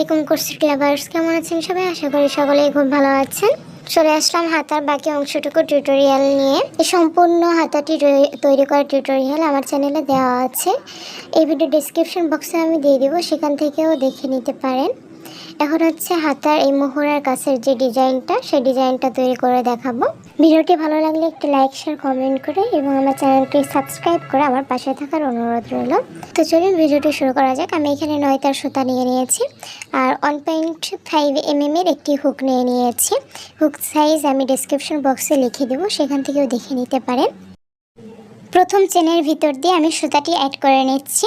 আলাইকুম কোর্সের ক্লাবার্স কেমন আছেন সবাই? আশা করি সকলেই খুব ভালো আছেন। চলে আসলাম হাতার বাকি অংশটুকু টিউটোরিয়াল নিয়ে। এই সম্পূর্ণ হাতাটি তৈরি করা টিউটোরিয়াল আমার চ্যানেলে দেওয়া আছে। এই ভিডিও ডিসক্রিপশন বক্সে আমি দিয়ে দিব, সেখান থেকেও দেখে নিতে পারেন। এখন হচ্ছে হাতার এই মোহরার কাছের যে ডিজাইনটা, সেই ডিজাইনটা তৈরি করে দেখাবো। ভিডিওটি ভালো লাগলে একটি লাইক, শেয়ার, কমেন্ট করে এবং আমার চ্যানেলটি সাবস্ক্রাইব করে আমার পাশে থাকার অনুরোধ রইল। তো চলুন ভিডিওটি শুরু করা যাক। আমি এখানে নয়তার সুতা নিয়ে নিয়েছি আর ওয়ান পয়েন্ট ফাইভ এম এর একটি হুক নিয়ে নিয়েছি। হুক সাইজ আমি ডিসক্রিপশন বক্সে লিখে দেবো, সেখান থেকেও দেখে নিতে পারেন। প্রথম চেনের ভিতর দিয়ে আমি সুতাটি অ্যাড করে নিচ্ছি।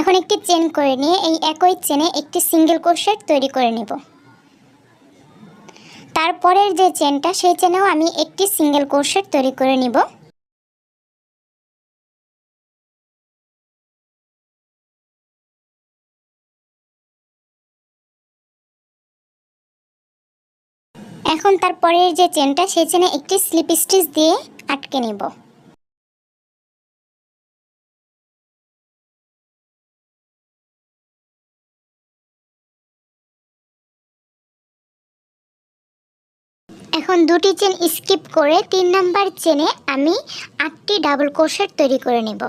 এখন একটি চেন করে নিয়ে এই একই চেনে একটি সিঙ্গেল ক্রোশেট তৈরি করে নেব। তারপরের যে চেনটা, সেই চেনেও আমি একটি সিঙ্গেল ক্রোশেট তৈরি করে নিব। এখন তারপরের যে চেনটা, সেই চেনে একটি স্লিপ স্টিচ দিয়ে আটকে নেব। এখন দুটি চেন স্কিপ করে তিন নাম্বার চেনে আমি আটটি ডাবল ক্রোশেট তৈরি করে নেব।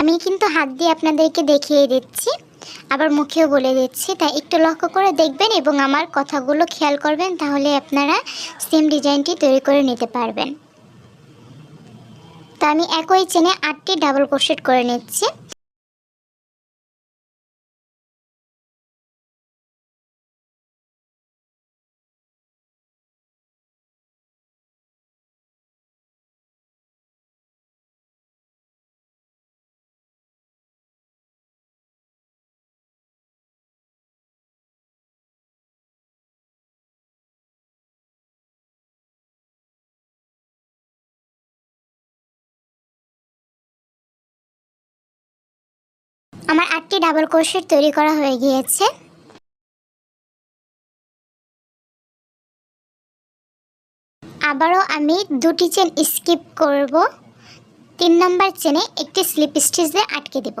আমি কিন্তু হাত দিয়ে আপনাদেরকে দেখিয়ে দিচ্ছি, আবার মুখেও বলে দিচ্ছি, তাই একটু লক্ষ্য করে দেখবেন এবং আমার কথাগুলো খেয়াল করবেন, তাহলে আপনারা সেম ডিজাইনটি তৈরি করে নিতে পারবেন। তো আমি একই চেনে আটটি ডাবল ক্রোশেট করে নিচ্ছি। আমার আটটি ডাবল ক্রোশেট তৈরি করা হয়ে গিয়েছে। আবারও আমি দুটি চেন স্কিপ করব। তিন নাম্বার চেনে একটি স্লিপ স্টিচ দিয়ে আটকে দেব।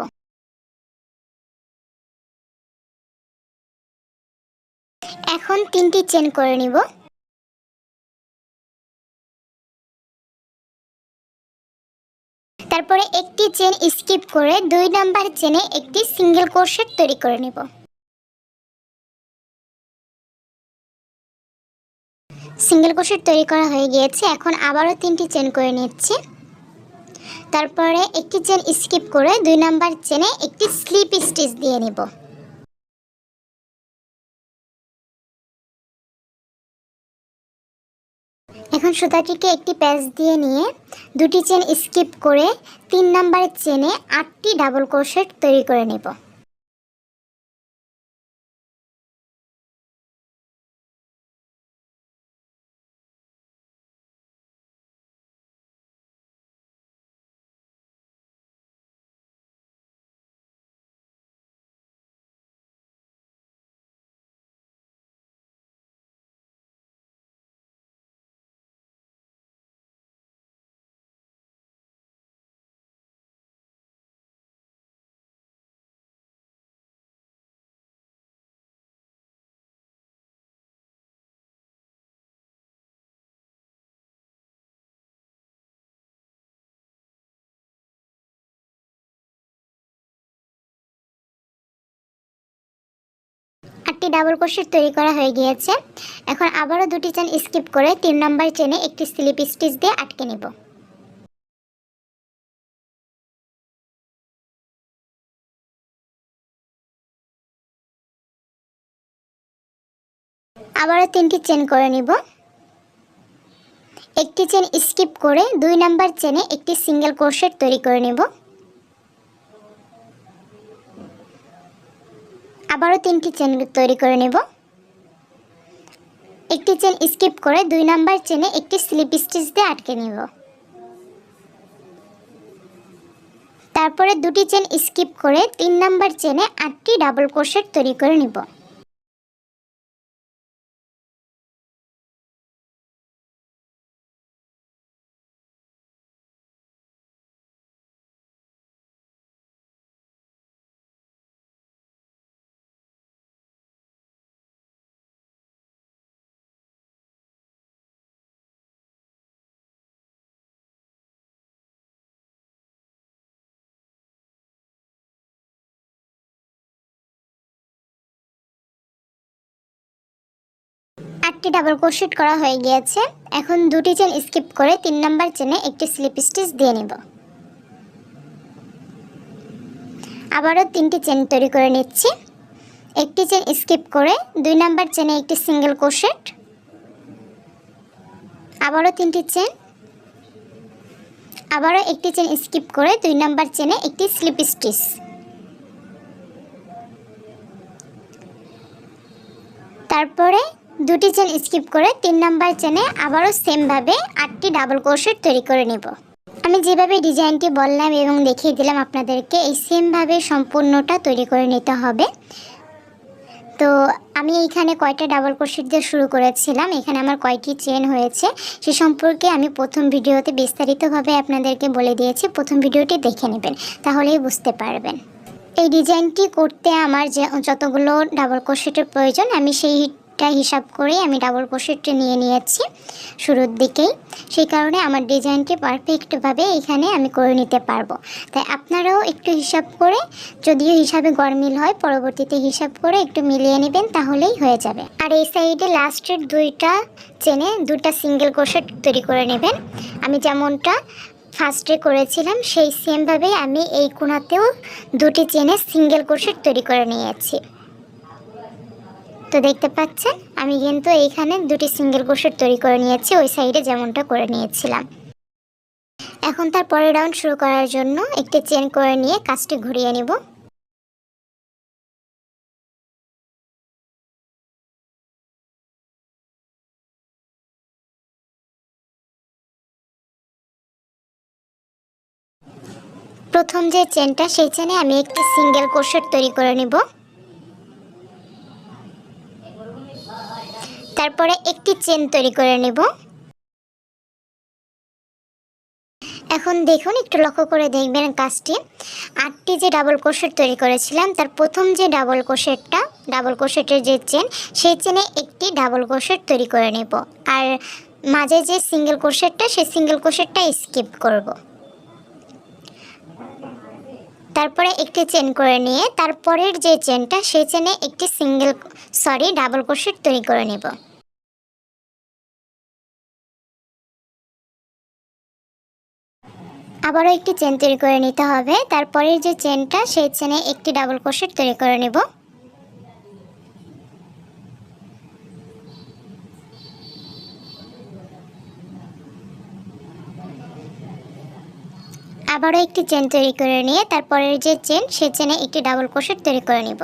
এখন তিনটি চেন করে নিব। তারপরে একটি চেন স্কিপ করে দুই নাম্বার চেনে একটি সিঙ্গেল ক্রোশেট তৈরি করে নেব। সিঙ্গেল ক্রোশেট তৈরি করা হয়ে গিয়েছে, এখন আবারও তিনটি চেন করে নিচ্ছি। তারপরে একটি চেন স্কিপ করে দুই নাম্বার চেনে একটি স্লিপ স্টিচ দিয়ে নেব। এখন সুতাটিকে একটি প্যাচ দিয়ে নিয়ে দুটি চেন স্কিপ করে তিন নাম্বার চেনে আটটি ডাবল ক্রোশেট তৈরি করে নেব। আটটি ডাবল ক্রোশেট তৈরি করা হয়ে গিয়েছে। এখন আবারও দুটি চেন স্কিপ করে তিন নাম্বার চেনে একটি স্লিপ স্টিচ দিয়ে আটকে নেব। আবারও তিনটি চেন করে নিব। একটি চেন স্কিপ করে দুই নাম্বার চেনে একটি সিঙ্গেল ক্রোশেট তৈরি করে নেব। আবারও তিনটি চেন তৈরি করে নেব। একটি চেন স্কিপ করে দুই নাম্বার চেনে একটি স্লিপ স্টিচ দিয়ে আটকে নেব। তারপরে দুটি চেন স্কিপ করে তিন নাম্বার চেনে আটটি ডাবল ক্রোশেট তৈরি করে নিব। আটটি ডাবল ক্রোশেট করা হয়ে গিয়েছে। এখন দুটি চেন স্কিপ করে তিন নাম্বার চেনে একটি স্লিপ স্টিচ দিয়ে নেব। আবারও তিনটি চেন তৈরি করে নিচ্ছি। একটি চেন স্কিপ করে দুই নাম্বার চেনে একটি সিঙ্গেল ক্রোশেট আবারও তিনটি চেন। আবারও একটি চেন স্কিপ করে দুই নাম্বার চেনে একটি স্লিপ স্টিচ। তারপরে দুটি চেন স্কিপ করে তিন নাম্বার চেনে আবারও সেমভাবে আটটি ডাবল ক্রোশেট তৈরি করে নেব। আমি যেভাবে ডিজাইনটি বললাম এবং দেখিয়ে দিলাম আপনাদেরকে, এই সেমভাবে সম্পূর্ণটা তৈরি করে নিতে হবে। তো আমি এইখানে কয়টা ডাবল ক্রোশেট দিয়ে শুরু করেছিলাম, এখানে আমার কয়টি চেন হয়েছে, সে সম্পর্কে আমি প্রথম ভিডিওতে বিস্তারিতভাবে আপনাদেরকে বলে দিয়েছি, প্রথম ভিডিওটি দেখে নেবেন, তাহলেই বুঝতে পারবেন। এই ডিজাইনটি করতে আমার যে যতগুলো ডাবল ক্রোশেটের প্রয়োজন, আমি সেইটা হিসাব করেই আমি ডাবল ক্রোশেটটা নিয়ে নিয়েছি শুরুর দিকেই। সেই কারণে আমার ডিজাইনটি পারফেক্টভাবে এখানে আমি করে নিতে পারব। তাই আপনারাও একটু হিসাব করে, যদিও হিসাবে গরমিল হয়, পরবর্তীতে হিসাব করে একটু মিলিয়ে নেবেন, তাহলেই হয়ে যাবে। আর এই সাইডে লাস্টের দুইটা চেনে দুটা সিঙ্গেল ক্রোশেট তৈরি করে নেবেন। আমি যেমনটা ফার্স্টে করেছিলাম, সেই সেমভাবেই আমি এই কোনাতেও দুটি চেনে সিঙ্গেল ক্রোশেট তৈরি করে নিয়েছি। তো দেখতে পাচ্ছেন, আমি কিন্তু এইখানে দুটি সিঙ্গেল ক্রোশেট তৈরি করে নিয়েছি, ওই সাইডে যেমনটা করে নিয়েছিলাম। এখন তার পরের রাউন্ড শুরু করার জন্য একটি চেন করে নিয়ে কাজটি ঘুরিয়ে নিব। প্রথম যে চেনটা সেই চেনে আমি একটি সিঙ্গেল ক্রোশেট তৈরি করে নিব। তারপরে একটি চেন তৈরি করে নেব। এখন দেখুন, একটু লক্ষ্য করে দেখবেন কাজটি। আটটি যে ডাবল ক্রোশেট তৈরি করেছিলাম, তার প্রথম যে ডাবল ক্রোশেটটা ডাবল ক্রোশেটের যে চেন সেই চেনে একটি ডাবল ক্রোশেট তৈরি করে নেব। আর মাঝে যে সিঙ্গেল ক্রোশেটটা সেই সিঙ্গেল ক্রোশেটটা স্কিপ করব। তারপরে একটি চেন করে নিয়ে, তারপরের যে চেনটা সেই চেনে একটি সিঙ্গেল সরি ডাবল ক্রোশেট তৈরি করে নেব। আবারও একটি চেন তৈরি করে নিতে হবে। তারপরের যে চেনটা সেই চেনে একটি ডাবল ক্রোশেট তৈরি করে নেব। আবারও একটি চেন তৈরি করে নিয়ে তারপরের যে চেন সেই চেনে একটি ডাবল ক্রোশেট তৈরি করে নিব।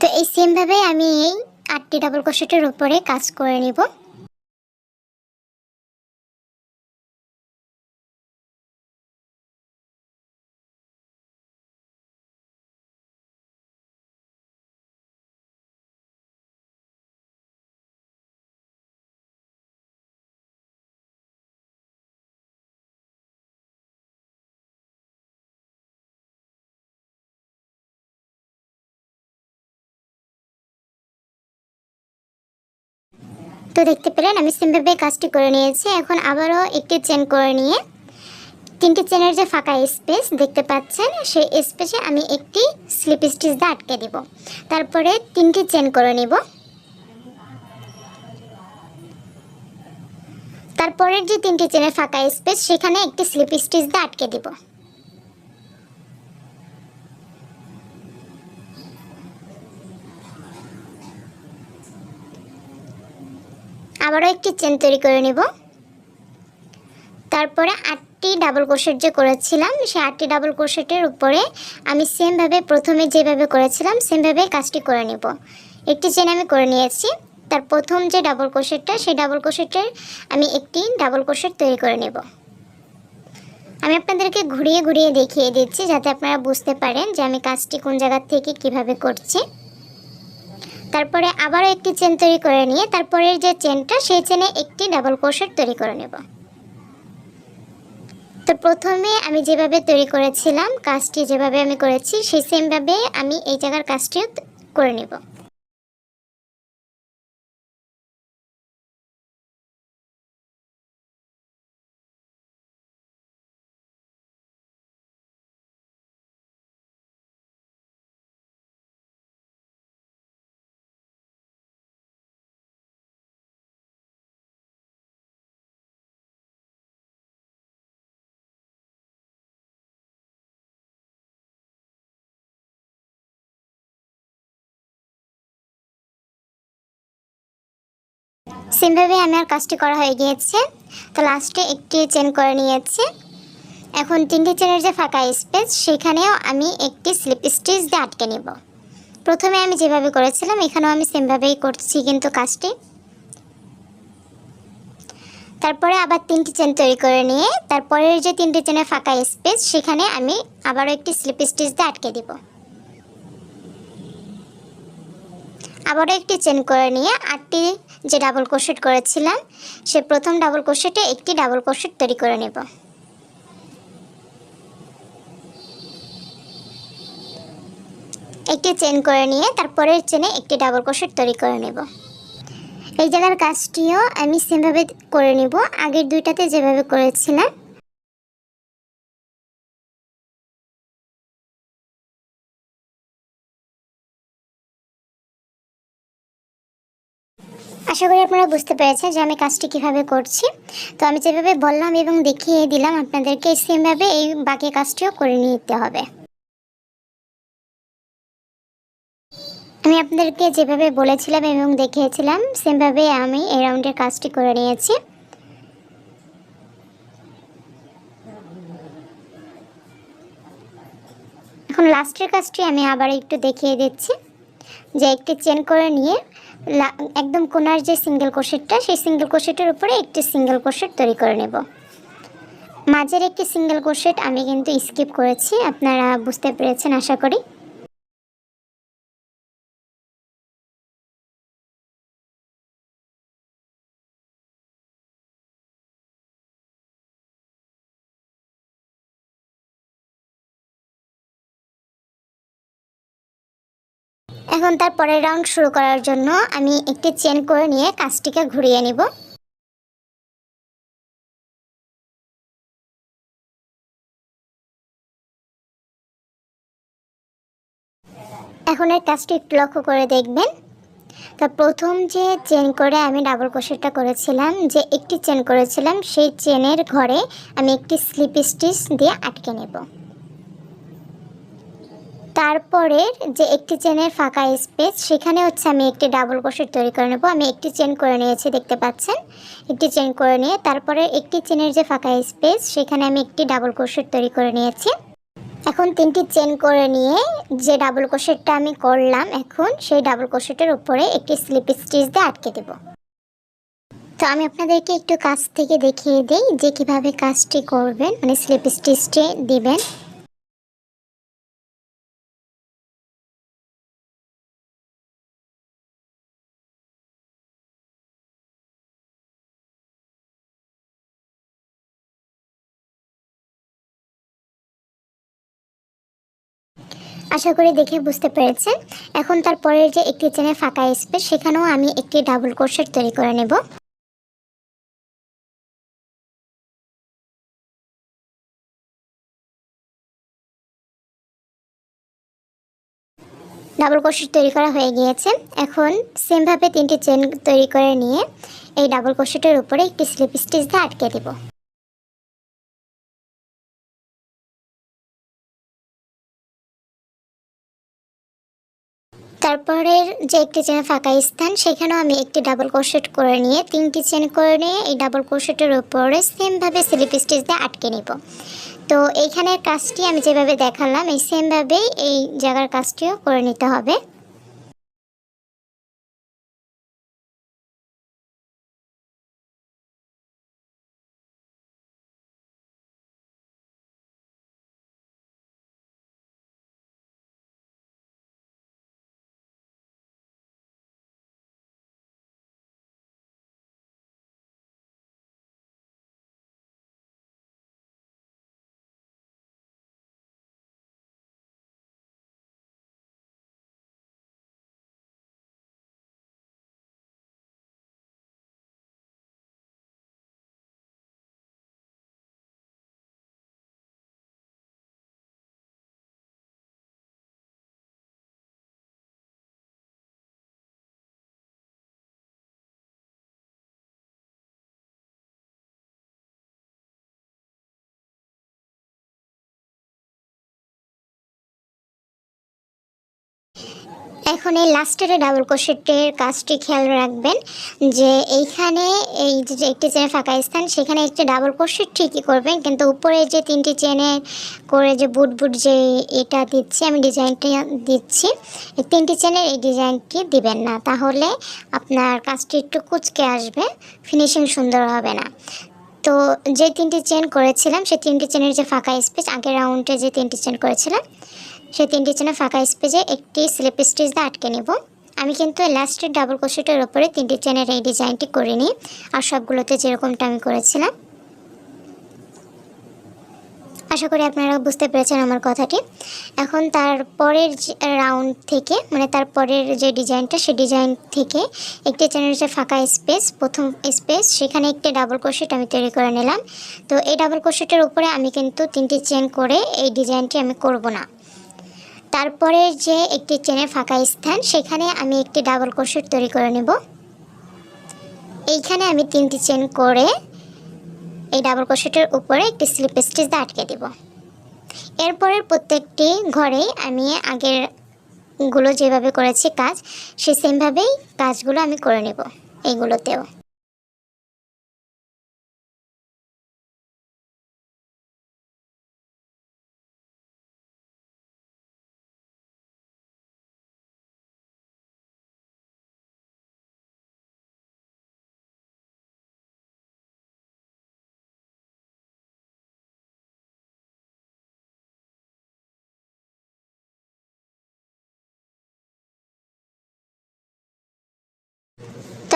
তো এই সেমভাবে আমি এই আটটি ডাবল ক্রোশেটের উপরে কাজ করে নিব। তো দেখতে পেলেন, আমি সিমভাবে কাজটি করে নিয়েছি। এখন আবারও একটি চেন করে নিয়ে, তিনটি চেনের যে ফাঁকা স্পেস দেখতে পাচ্ছেন, সেই স্পেসে আমি একটি স্লিপ স্টিচ দিয়ে আটকে দিব। তারপরে তিনটি চেন করে নিব। তারপরের যে তিনটি চেনের ফাঁকা স্পেস সেখানে একটি স্লিপ স্টিচ দিয়ে আটকে দিব। আবারও একটি চেন তৈরি করে নেব। তারপরে আটটি ডাবল ক্রোশেট যে করেছিলাম, সেই আটটি ডাবল ক্রোশেটের উপরে আমি সেমভাবে প্রথমে যেভাবে করেছিলাম সেমভাবে কাজটি করে নেব। একটি চেন আমি করে নিয়েছি, তার প্রথম যে ডাবল ক্রোশেটটা সেই ডাবল ক্রোশেটের আমি একটি ডাবল ক্রোশেট তৈরি করে নেব। আমি আপনাদেরকে ঘুরিয়ে ঘুরিয়ে দেখিয়ে দিচ্ছি, যাতে আপনারা বুঝতে পারেন যে আমি কাজটি কোন জায়গা থেকে কীভাবে করছি। তারপরে আবারও একটি চেন তৈরি করে নিয়ে তারপরের যে চেনটা সেই চেনে একটি ডাবল ক্রোশেট তৈরি করে নেব। তো প্রথমে আমি যেভাবে তৈরি করেছিলাম, কাজটি যেভাবে আমি করেছি, সেই সেমভাবে আমি এই জায়গার কাজটিও করে নেব। সেমভাবে আমার কাজটি করা হয়ে গিয়েছে। তো লাস্টে একটি চেন করে নিয়েছি। এখন তিনটি চেনের যে ফাঁকা স্পেস সেখানেও আমি একটি স্লিপ স্টিচ দিয়ে আটকে নেব। প্রথমে আমি যেভাবে করেছিলাম, এখানেও আমি সেমভাবেই করছি কিন্তু কাজটি। তারপরে আবার তিনটি চেন তৈরি করে নিয়ে, তারপরের যে তিনটি চেনের ফাঁকা স্পেস সেখানে আমি আবারও একটি স্লিপ স্টিচ দিয়ে আটকে দিব। আবারও একটি চেন করে নিয়ে আটটি যে ডাবল ক্রোশেট করেছিলাম সে প্রথম ডাবল ক্রোশেটে একটি ডাবল ক্রোশেট তৈরি করে নেব। একটি চেন করে নিয়ে তারপরের চেনে একটি ডাবল ক্রোশেট তৈরি করে নেব। এই জায়গার কাজটিও আমি সেমভাবে করে নেব। আগের দুইটাতে যেভাবে করেছিলাম আশা করি আপনারা বুঝতে পেরেছেন যে আমি কাজটি কীভাবে করছি। তো আমি যেভাবে বললাম এবং দেখিয়ে দিলাম, আপনাদেরকে সেমভাবে এই বাকি কাজটিও করে নিতে হবে। আমি আপনাদেরকে যেভাবে বলেছিলাম এবং দেখিয়েছিলাম, সেমভাবে আমি এই রাউন্ডের কাজটি করে নিয়েছি। এখন লাস্টের কাজটি আমি আবার একটু দেখিয়ে দিচ্ছি। যে একটি চেন করে নিয়ে একদম কোনার যে সিঙ্গেল কোশেটটা সেই সিঙ্গেল কোশেটের উপরে একটি সিঙ্গেল কোশেট তৈরি করে নেব। মাঝের একটি সিঙ্গেল কোশেট আমি কিন্তু স্কিপ করেছি, আপনারা বুঝতে পেরেছেন, আশা করি। এখন তার পরের রাউন্ড শুরু করার জন্য আমি একটি চেন করে নিয়ে কাজটিকে ঘুরিয়ে নিব। এখন এই কাজটি একটু লক্ষ্য করে দেখবেন। তা প্রথম যে চেন করে আমি ডাবল ক্রোশেটটা করেছিলাম, যে একটি চেন করেছিলাম, সেই চেনের ঘরে আমি একটি স্লিপ স্টিচ দিয়ে আটকে নেব। তারপরের যে একটি চেনের ফাঁকা স্পেস সেখানে হচ্ছে আমি একটি ডাবল ক্রোশেট তৈরি করে নেব। আমি একটি চেন করে নিয়েছি, দেখতে পাচ্ছেন? একটি চেন করে নিয়ে তারপরে একটি চেনের যে ফাঁকা স্পেস সেখানে আমি একটি ডাবল ক্রোশেট তৈরি করে নিয়েছি। এখন তিনটি চেন করে নিয়ে যে ডাবল ক্রোশেটটা আমি করলাম এখন, সেই ডাবল ক্রোশেটের উপরে একটি স্লিপ স্টিচ দিয়ে আটকে দেব। তো আমি আপনাদেরকে একটু কাছ থেকে দেখিয়ে দিই যে কীভাবে কাজটি করবেন মানে স্লিপ স্টিচটি দিবেন। আশা করি দেখে বুঝতে পেরেছেন এখন তারপরের যে একটি চেনে ফাঁকা স্পেস, সেখানেও আমি একটি ডাবল কোর্সেট তৈরি করে নেব। ডাবল কোর্সেট তৈরি করা হয়ে গিয়েছে। এখন সেমভাবে তিনটি চেন তৈরি করে নিয়ে এই ডাবল কোর্সেটের উপরে একটি স্লিপ স্টিচ দিয়ে আটকে দেবো। তারপরের যে একটি চেনে ফাঁকা স্থান, সেখানেও আমি একটি ডাবল ক্রোশেট করে নিয়ে, তিনটি চেন করে নিয়ে এই ডাবল ক্রোশেটের উপরে সেমভাবে স্লিপ স্টিচ দিয়ে আটকে নিব। তো এইখানের কাজটি আমি যেভাবে দেখালাম, এই সেমভাবেই এই জায়গার কাজটিও করে নিতে হবে। এখন এই লাস্টের ডাবল ক্রোশেটের কাজটি খেয়াল রাখবেন যে এইখানে এই যে একটি চেনের ফাঁকা স্থান, সেখানে একটি ডাবল ক্রোশেট ঠিকই করবেন। কিন্তু উপরে যে তিনটি চেনের করে যে বুট বুট যে এটা দিচ্ছি, আমি ডিজাইনটা দিচ্ছি, এই তিনটি চেনের এই ডিজাইনটি দিবেন না। তাহলে আপনার কাজটি একটু কুচকে আসবে, ফিনিশিং সুন্দর হবে না। তো যে তিনটি চেন করেছিলাম, সেই তিনটি চেনের যে ফাঁকা স্পেস, আগের রাউন্ডে যে তিনটি চেন করেছিলাম সেই তিনটি চেনে ফাঁকা স্পেসে একটি স্লিপ স্টিচ দিয়ে আটকে নেব। আমি কিন্তু লাস্টের ডাবল ক্রোশেটের ওপরে তিনটি চেনের এই ডিজাইনটি করে নিই আর সবগুলোতে যেরকমটা আমি করেছিলাম। আশা করি আপনারা বুঝতে পেরেছেন আমার কথাটি। এখন তারপরের রাউন্ড থেকে মানে তার পরের যে ডিজাইনটা সেই ডিজাইন থেকে একটি চেনের যে ফাঁকা স্পেস প্রথম স্পেস সেখানে একটি ডাবল ক্রোশেট আমি তৈরি করে নিলাম। তো এই ডাবল ক্রোশেটের উপরে আমি কিন্তু তিনটি চেন করে এই ডিজাইনটি আমি করব না। তারপরে যে একটি চেনের ফাঁকা স্থান, সেখানে আমি একটি ডাবল ক্রোশেট তৈরি করে নেব। এইখানে আমি তিনটি চেন করে এই ডাবল ক্রোশেটের উপরে একটি স্লিপ স্টিচ দিয়ে আটকে দেব। এরপরের প্রত্যেকটি ঘরেই আমি আগেরগুলো যেভাবে করেছি কাজ সে সেমভাবেই কাজগুলো আমি করে নেব এইগুলোতেও।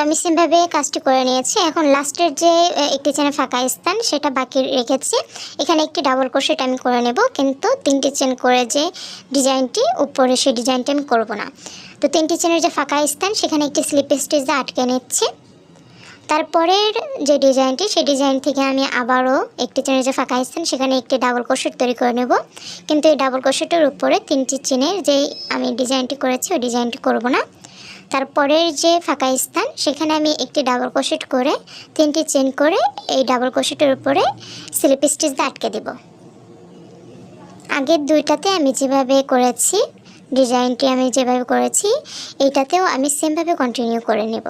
আমি সেমভাবে কাজটি করে নিয়েছি। এখন লাস্টের যে একটি চেনে ফাঁকা স্থান, সেটা বাকি রেখেছি। এখানে একটি ডাবল ক্রোশেট আমি করে নেব, কিন্তু তিনটি চেন করে যে ডিজাইনটি, উপরে সেই ডিজাইনটি আমি করব না। তো তিনটি চেনের যে ফাঁকা স্থান, সেখানে একটি স্লিপ স্টিচ আটকে নিচ্ছি। তারপরের যে ডিজাইনটি, সেই ডিজাইন থেকে আমি আবারও একটি চেনের যে ফাঁকা স্থান, সেখানে একটি ডাবল ক্রোশেট তৈরি করে নেব। কিন্তু এই ডাবল ক্রোশেটের উপরে তিনটি চেনের যেই আমি ডিজাইনটি করেছি, ওই ডিজাইনটি করব না। তারপরের যে ফাঁকা স্থান, সেখানে আমি একটি ডাবল কোশেট করে, তিনটি চেন করে এই ডাবল কোশেটের উপরে স্লিপ স্টিচ দিয়ে আটকে দেব। আগের দুইটাতে আমি যেভাবে করেছি, ডিজাইনটি আমি যেভাবে করেছি এইটাতেও আমি সেমভাবে কন্টিনিউ করে নেব।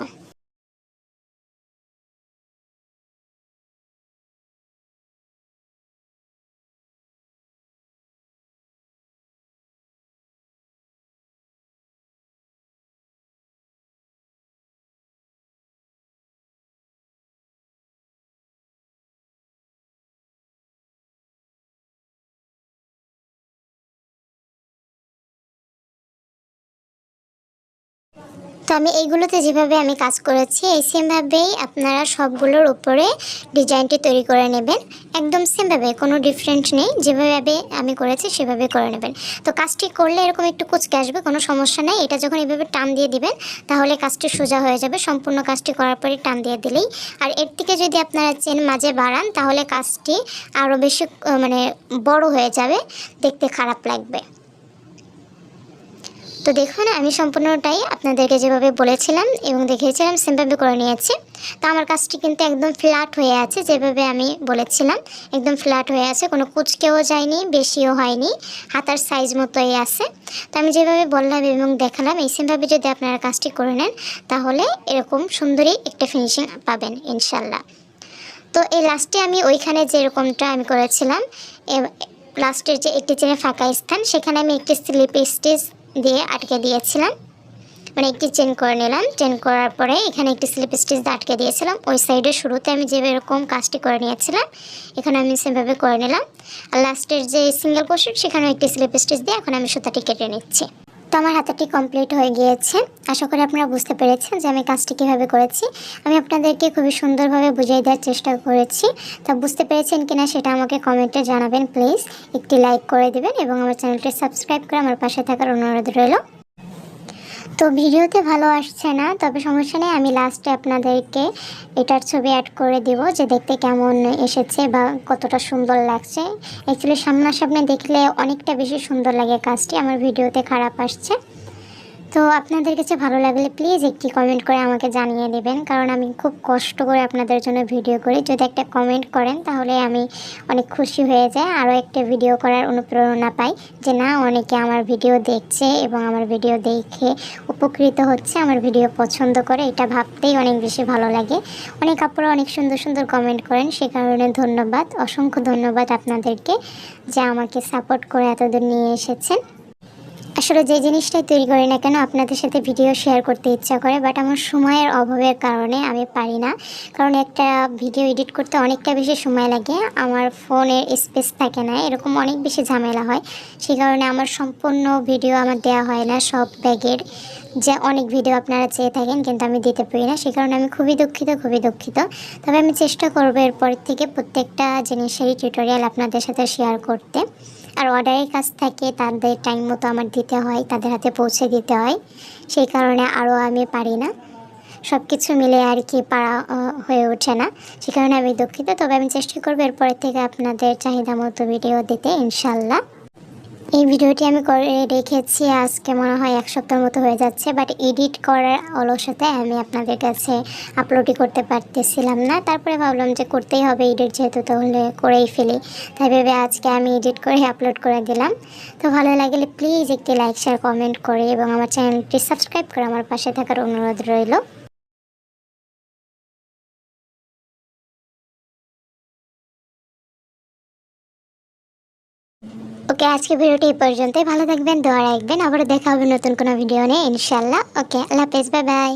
তো আমি এইগুলোতে যেভাবে আমি কাজ করেছি, এই সেমভাবেই আপনারা সবগুলোর উপরে ডিজাইনটি তৈরি করে নেবেন। একদম সেমভাবে, কোনো ডিফারেন্ট নেই। যেভাবে আমি করেছি, সেভাবে করে নেবেন। তো কাজটি করলে এরকম একটু কুচকে আসবে, কোনো সমস্যা নেই। এটা যখন এইভাবে টান দিয়ে দিবেন, তাহলে কাজটি সোজা হয়ে যাবে। সম্পূর্ণ কাজটি করার পরে টান দিয়ে দিলেই। আর এর থেকে যদি আপনারা চেন মাঝে বাড়ান, তাহলে কাজটি আরও বেশি মানে বড় হয়ে যাবে, দেখতে খারাপ লাগবে। তো দেখুন, আমি সম্পূর্ণটাই আপনাদেরকে যেভাবে বলেছিলাম এবং দেখিয়েছিলাম, সেমভাবে করে নিয়েছি। তো আমার কাজটি কিন্তু একদম ফ্ল্যাট হয়ে আছে, যেভাবে আমি বলেছিলাম। একদম ফ্ল্যাট হয়ে আছে, কোনো কুচকেও যায়নি, বেশিও হয়নি, হাতার সাইজ মতোই আছে। তো আমি যেভাবে বললাম এবং দেখালাম, এই সেমভাবে যদি আপনারা কাজটি করে নেন, তাহলে এরকম সুন্দরই একটা ফিনিশিং পাবেন ইনশাল্লাহ তো এই লাস্টে আমি ওইখানে যেরকমটা আমি করেছিলাম লাস্টের যে একটি চেনে ফাঁকা স্থান, সেখানে আমি একটি স্লিপ স্টিচ দিয়ে আটকে দিয়েছিলাম। মানে একটি চেন করে নিলাম। চেন করার পরে এখানে একটি স্লিপ স্টিচ আটকে দিয়েছিলাম। ওই সাইডের শুরুতে আমি যে এরকম কাজটি করে নিয়েছিলাম, এখানে আমি সেভাবে করে নিলাম। আর লাস্টের যে সিঙ্গেল কোশ্চেন সেখানে একটি স্লিপ স্টিচ দিয়ে এখন আমি সুতাটি কেটে নিচ্ছি। তো আমার হাতাটি কমপ্লিট হয়ে গিয়েছে। আশা করি আপনারা বুঝতে পেরেছেন যে আমি কাজটি কীভাবে করেছি। আমি আপনাদেরকে খুবই সুন্দরভাবে বুঝিয়ে দেওয়ার চেষ্টা করেছি। তা বুঝতে পেরেছেন কিনা সেটা আমাকে কমেন্টে জানাবেন প্লিজ একটি লাইক করে দেবেন এবং আমার চ্যানেলটি সাবস্ক্রাইব করে আমার পাশে থাকার অনুরোধ রইল। তো ভিডিওতে ভালো আসছে না, তবে সমস্যা নেই, আমি লাস্টে আপনাদেরকে এটার ছবি অ্যাড করে দিব, যে দেখতে কেমন এসেছে বা কতটা সুন্দর লাগছে। অ্যাকচুয়ালি সামনাসামনি দেখলে অনেকটা বেশি সুন্দর লাগে কাজটি, আমার ভিডিওতে খারাপ আসছে। তো আপনাদের কাছে ভালো লাগলে প্লিজ একটি কমেন্ট করে আমাকে জানিয়ে দেবেন, কারণ আমি খুব কষ্ট করে আপনাদের জন্য ভিডিও করি। যদি একটা কমেন্ট করেন, তাহলে আমি অনেক খুশি হয়ে যাই, আরও একটা ভিডিও করার অনুপ্রেরণা পাই যে না, অনেকে আমার ভিডিও দেখছে এবং আমার ভিডিও দেখে উপকৃত হচ্ছে, আমার ভিডিও পছন্দ করে। এটা ভাবতেই অনেক বেশি ভালো লাগে। অনেক আপুরা অনেক সুন্দর সুন্দর কমেন্ট করেন, সে কারণে ধন্যবাদ। অসংখ্য ধন্যবাদ আপনাদেরকে যে আমাকে সাপোর্ট করে এতদূর নিয়ে এসেছেন। আসলে যে জিনিসটাই তৈরি করি না কেন, আপনাদের সাথে ভিডিও শেয়ার করতে ইচ্ছা করে বাট আমার সময়ের অভাবের কারণে আমি পারি না। কারণ একটা ভিডিও এডিট করতে অনেকটা বেশি সময় লাগে, আমার ফোনের স্পেস থাকে না, এরকম অনেক বেশি ঝামেলা হয়। সেই কারণে আমার সম্পূর্ণ ভিডিও আমার দেওয়া হয় না, সব ব্যাগের যে অনেক ভিডিও আপনারা চেয়ে থাকেন, কিন্তু আমি দিতে পারি না, সেই কারণে আমি খুবই দুঃখিত খুবই দুঃখিত। তবে আমি চেষ্টা করব এরপর থেকে প্রত্যেকটা জিনিসেরই টিউটোরিয়াল আপনাদের সাথে শেয়ার করতে। আর অর্ডারের কাছ থেকে তাদের টাইম মতো আমার দিতে হয়, তাদের হাতে পৌঁছে দিতে হয়। সেই কারণে আরও আমি পারি না। সব কিছু মিলে আর কি পারা হয়ে ওঠে না। সে কারণে আমি দুঃখিত। তবে আমি চেষ্টা করব এরপরের থেকে আপনাদের চাহিদা মতো ভিডিও দিতে, ইনশাল্লাহ। এই ভিডিওটি আমি করে রেখেছি, আজকে মনে হয় এক সপ্তাহ মতো হয়ে যাচ্ছে বাট এডিট করার অলসতায় আমি আপনাদের কাছে আপলোডই করতে পারতেছিলাম না। তারপরে ভাবলাম যে করতেই হবে এডিট যেহেতু, তাহলে করেই ফেলি। তাই ভেবে আজকে আমি এডিট করে আপলোড করে দিলাম। তো ভালো লাগলে প্লিজ একটি লাইক শেয়ার কমেন্ট করে এবং আমার চ্যানেলটি সাবস্ক্রাইব করে আমার পাশে থাকার অনুরোধ রইল। ওকে, আজকে ভিডিওটি এই পর্যন্তই। ভালো থাকবেন, দোয়া রাখবেন। আবার দেখা হবে নতুন কোনো ভিডিও নিয়ে ইনশাল্লাহ ওকে, আল্লাহ হাফেজ বাই বাই